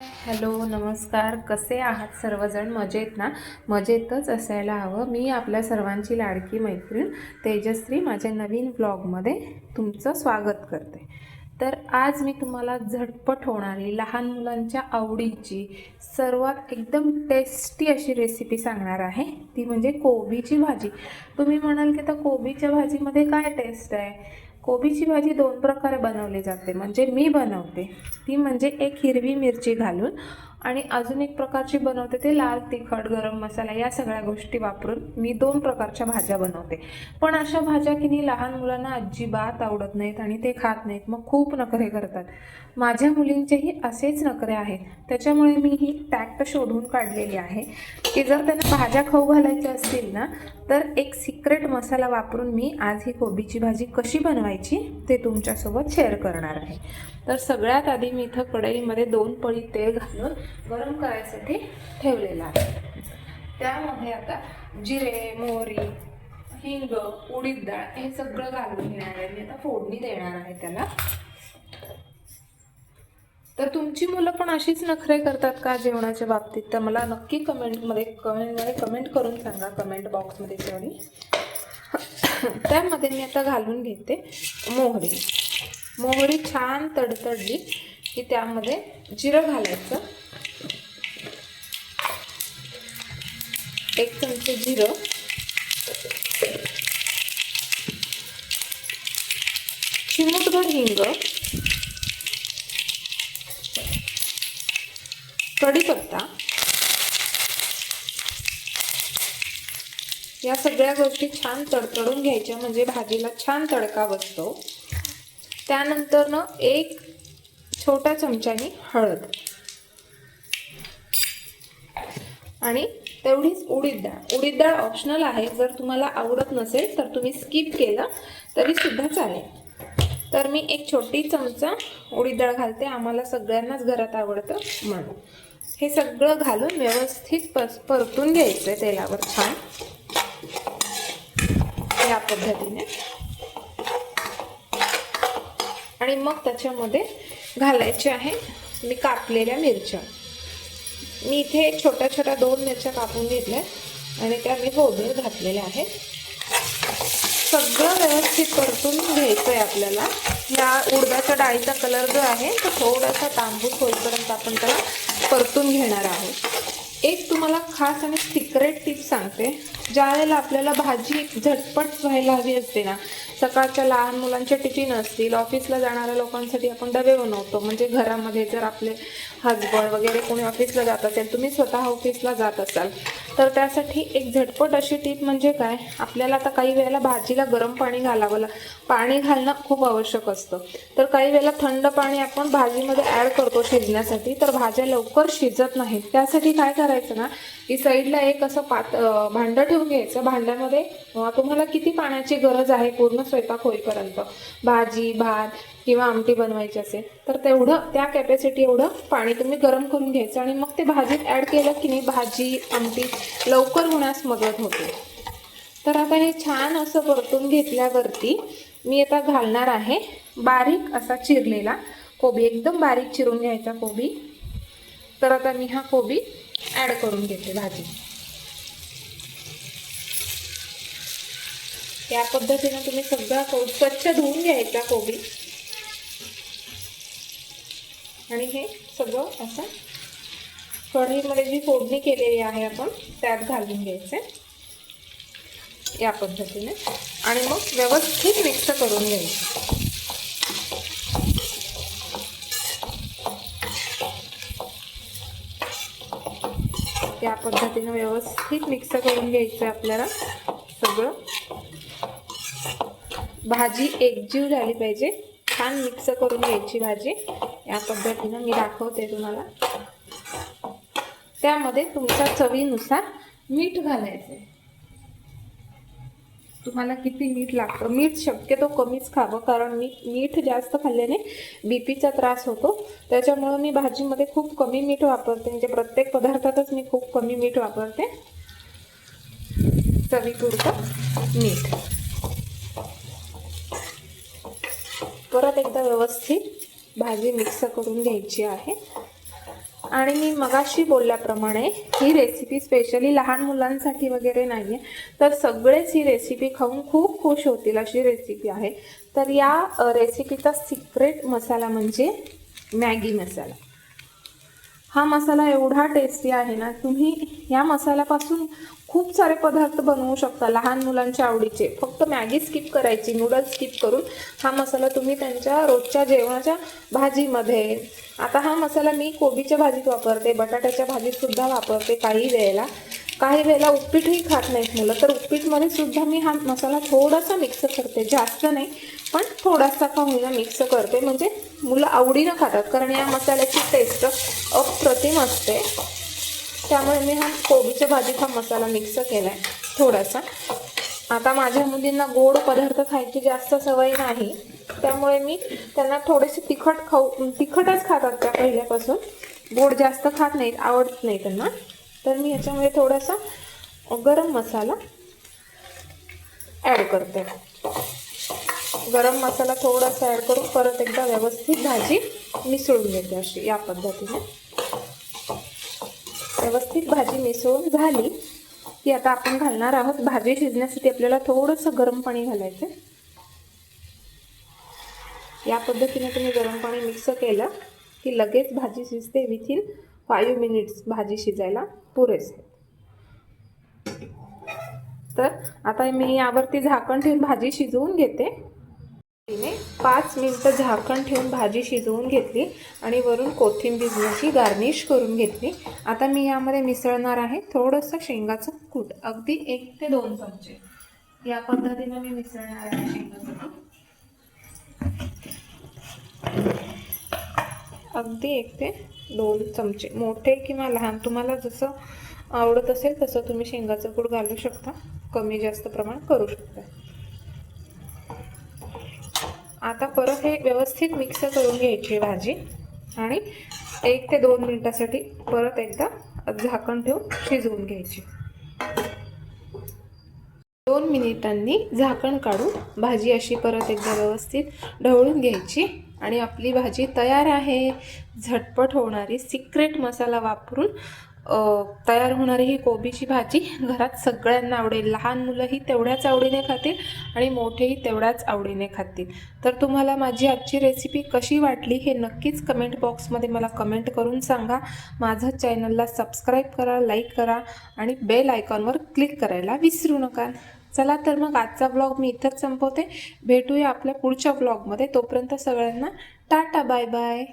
Hello नमस्कार. कसे आहात सर्वजण? मजेत ना? मजेतच असायला हवं. मी आपल्या सर्वांची लाडकी मैत्रीण तेजश्री. माझ्या नवीन ब्लॉगमध्ये तुमचं स्वागत करते. तर आज मी तुम्हाला झटपट होणारी लहान मुलांच्या आवडीची सर्वात एकदम टेस्टी अशी रेसिपी सांगणार आहे. ती म्हणजे कोबीची भाजी. तुम्ही म्हणाल की तर कोबीच्या भाजीमध्ये काय टेस्ट आहे? कोबीची भाजी दोन प्रकारे बनवली जाते. म्हणजे मी बनवते. ती म्हणजे एक हिरवी मिरची घालून आणि अजून एक प्रकारची बनवते ते लाल तिखट गरम मसाला या सगळ्या गोष्टी वापरून मी दोन प्रकारच्या भाज्या बनवते. पण अशा भाज्या की नाही लहान मुलांना अजिबात आवडत नाहीत आणि ते खात नाहीत. मग खूप नखरे करतात. माझ्या मुलींचेही असेच नखरे आहेत. त्याच्यामुळे मी ही टॅक्ट शोधून काढलेली आहे की जर त्यांना भाज्या खाऊ घालायच्या असतील ना तर एक सिक्रेट मसाला वापरून मी आज ही कोबीची भाजी कशी बनवायची ते तुमच्यासोबत शेअर करणार आहे. तर सगळ्यात आधी मी इथं कढईमध्ये दोन पळी तेल घालून गरम करायसाठी ठेवलेलं आहे. त्यामध्ये आता जिरे मोहरी हिंग उडीद डाळ हे सगळं घालून घेणार आहे. मी आता फोडणी देणार आहे त्याला. तर तुमची मुलं पण अशीच नखरे करतात का जेवणाच्या बाबतीत? तर मला नक्की कमेंटमध्ये कमेंटमध्ये कमेंट करून सांगा कमेंट बॉक्समध्ये तेवढी त्यामध्ये मी आता घालून घेते मोहरी. मोहरी छान तडतडली की त्यामध्ये जिरं घालायचं. एक चमचे जिरं. चिमूटभर हिंग. कढीपत्ता. या सगळ्या गोष्टी छान तडतडून घ्यायच्या म्हणजे भाजीला छान तडका बसतो. त्यानंतर ना एक छोट्या चमच्यानी हळद. आणि तेवढीच उडीद डाळ. उडीद डाळ ऑप्शनल आहे. जर तुम्हाला आवडत नसेल तर तुम्ही स्किप केलं तरीसुद्धा चालेल. तर मी एक छोटी चमचा उडीद डाळ घालते. आम्हाला सगळ्यांनाच घरात आवडतं म्हणून. हे सगळं घालून व्यवस्थित पस परतून घ्यायचं आहे तेलावर छान. या पद्धतीने. आणि मग त्याच्यामध्ये घालायचे आहे मी कापलेल्या मिरच्या. मी इथे छोट्या छोट्या दोन मिरच्या कापून घेतल्या आणि त्या मी फोडणीत घातलेल्या आहेत. सगळं व्यवस्थित परतून घ्यायचं आहे आपल्याला. या उडदाच्या डाळीचा कलर जो आहे तो थोडासा तांबूस होईपर्यंत आपण त्याला परतून घेणार आहोत. एक तुम्हाला खास आणि सिक्रेट टिप सांगते. ज्या वेळेला आपल्याला भाजी झटपट व्हायला हवी असते ना सकाळच्या लहान मुलांचे टिफिन असतील ऑफिसला जाणाऱ्या लोकांसाठी आपण डबे बनवतो. म्हणजे घरामध्ये जर आपले हजबंड वगैरे कोणी ऑफिसला जात असेल तुम्ही स्वतः ऑफिसला जात असाल तर त्यासाठी एक झटपट अशी टीप म्हणजे काय? आपल्याला आता काही वेळेला भाजीला गरम पाणी घालावं ला पाणी घालणं खूप आवश्यक असतं. तर काही वेळेला थंड पाणी आपण भाजीमध्ये ॲड करतो शिजण्यासाठी तर भाज्या लवकर शिजत नाहीत. त्यासाठी काय करायचं ना की साईडला एक असं पात भांडं ठेवून घ्यायचं. भांड्यामध्ये तुम्हाला किती पाण्याची गरज आहे? पूर्ण स्वयंपाक होईपर्यंत. भाजी भात किंवा आमटी बनवायची असेल तर तेवढं त्या कॅपॅसिटी एवढं पाणी तुम्ही गरम करून घ्यायचं आणि मग ते भाजीत ॲड केलं की नाही भाजी आमटी लवकर होण्यास मदत होते. तर आता हे छान असं परतून घेतल्यावरती मी आता घालणार आहे बारीक असा चिरलेला कोबी. एकदम बारीक चिरून घ्यायचा कोबी. तर आता मी हा कोबी ॲड करून घेते भाजी. या पद्धतीनं तुम्ही सगळा कोबी स्वच्छ धुवून घ्यायचा कोबी. आणि हे सगळं असं कढईमध्ये जी फोडणी केलेली आहे आपण त्यात घालून घ्यायचं. या पद्धतीने. आणि मग व्यवस्थित मिक्स करून घ्यायचं. या पद्धतीनं व्यवस्थित मिक्स करून घ्यायचं आपल्याला सगळं. भाजी एकजीव झाली पाहिजे. छान मिक्स करून घ्यायची भाजी. या पद्धतीनं मी दाखवते तुम्हाला. त्यामध्ये तुमच्या चवीनुसार मीठ घालायचं आहे. तुम्हाला किती मीठ लागतं? मीठ शक्यतो कमीच खावं कारण मी मीठ जास्त खाल्ल्याने बी पीचा त्रास होतो. त्याच्यामुळं मी भाजीमध्ये खूप कमी मीठ वापरते. म्हणजे प्रत्येक पदार्थातच मी खूप कमी मीठ वापरते. चवीपुरतं मीठ. परत एकदा व्यवस्थित भाजी मिक्स करून घ्यायची आहे. आणि मी मगाशी बोलल्याप्रमाणे ही रेसिपी स्पेशली लहान मुलांसाठी वगैरे नाही आहे तर सगळेच ही रेसिपी खाऊन खूप खुश होतील अशी रेसिपी आहे. तर या रेसिपीचा सिक्रेट मसाला म्हणजे मॅगी मसाला. हा मसाला एवढा टेस्टी आहे ना तुम्ही या मसाल्यापासून खूप सारे पदार्थ बनवू शकता लहान मुलांच्या आवडीचे. फक्त मॅगी स्किप करायची नूडल्स स्किप करून हा मसाला तुम्ही त्यांच्या रोजच्या जेवणाच्या भाजीमध्ये. आता हा मसाला मी कोबीच्या भाजीत वापरते बटाट्याच्या भाजीतसुद्धा वापरते काही वेळेला. काही वेळेला उपपीटही खात नाहीत मुलं तर उपपीटमध्ये सुद्धा मी हा मसाला थोडासा मिक्स करते जास्त नाही पण थोडासा का होईना मिक्स करते. म्हणजे मुलं आवडीनं खातात कारण या मसाल्याची टेस्ट अप्रतिम असते. त्यामुळे मी हा कोबीच्या भाजीचा मसाला मिक्स केला आहे थोडासा. आता माझ्या मुलींना गोड पदार्थ खायची जास्त सवय नाही. त्यामुळे मी त्यांना थोडेसे तिखट खाऊ तिखटच खातात त्या पहिल्यापासून. गोड जास्त खात नाहीत आवडत नाही त्यांना. तर मी याच्यामध्ये थोडासा गरम मसाला ॲड करते. गरम मसाला थोडासा ॲड करून परत एकदा व्यवस्थित भाजी मिसळून घेते अशी या पद्धतीने. व्यवस्थित भाजी मिसळून झाली की आता आपण घालणार आहोत. भाजी शिजण्यासाठी आपल्याला थोडंसं गरम पाणी घालायचं या पद्धतीने तुम्ही गरम पाणी मिक्स केलं की लगेच भाजी शिजते विथिन फाईव्ह मिनिट्स भाजी शिजायला पुरेसे. तर आता मी यावरती झाकण ठेवून भाजी शिजवून घेते. तिने पाच मिनटं झाकण ठेवून भाजी शिजवून घेतली आणि वरून कोथिंबीरची गार्निश करून घेतली. आता मी यामध्ये मिसळणार आहे थोडंसं शेंगाचं कूट अगदी एक ते दोन चमचे. या पद्धतीने मी मिसळणार आहे शेंगाचं कूट. अगदी एक ते दोन चमचे. मोठे किंवा लहान तुम्हाला जसं आवडत असेल तसं तुम्ही शेंगाचं कूट घालू शकता. कमी जास्त प्रमाण करू शकता. आता परत हे व्यवस्थित मिक्स करून घ्यायची भाजी. आणि एक ते दोन मिनिटासाठी परत एकदा झाकण ठेवून शिजवून घ्यायची. दोन मिनिटांनी झाकण काढून भाजी अशी परत एकदा व्यवस्थित ढवळून घ्यायची. आणि आपली भाजी तयार आहे. झटपट होणारी सिक्रेट मसाला वापरून तयार होणारी ही कोबीची भाजी घरात सगळ्यांना आवडेल. लहान मुलंही तेवढ्याच आवडीने खातील आणि मोठेही तेवढ्याच आवडीने खातील. तर तुम्हाला माझी आजची रेसिपी कशी वाटली हे नक्कीच कमेंट बॉक्समध्ये मला कमेंट करून सांगा. माझं चॅनलला सबस्क्राईब करा लाईक करा आणि बेल आयकॉनवर क्लिक करायला विसरू नका. चला तर मग आजचा ब्लॉग मी इथंच संपवते. भेटूया आपल्या पुढच्या ब्लॉगमध्ये तोपर्यंत सगळ्यांना टाटा बाय बाय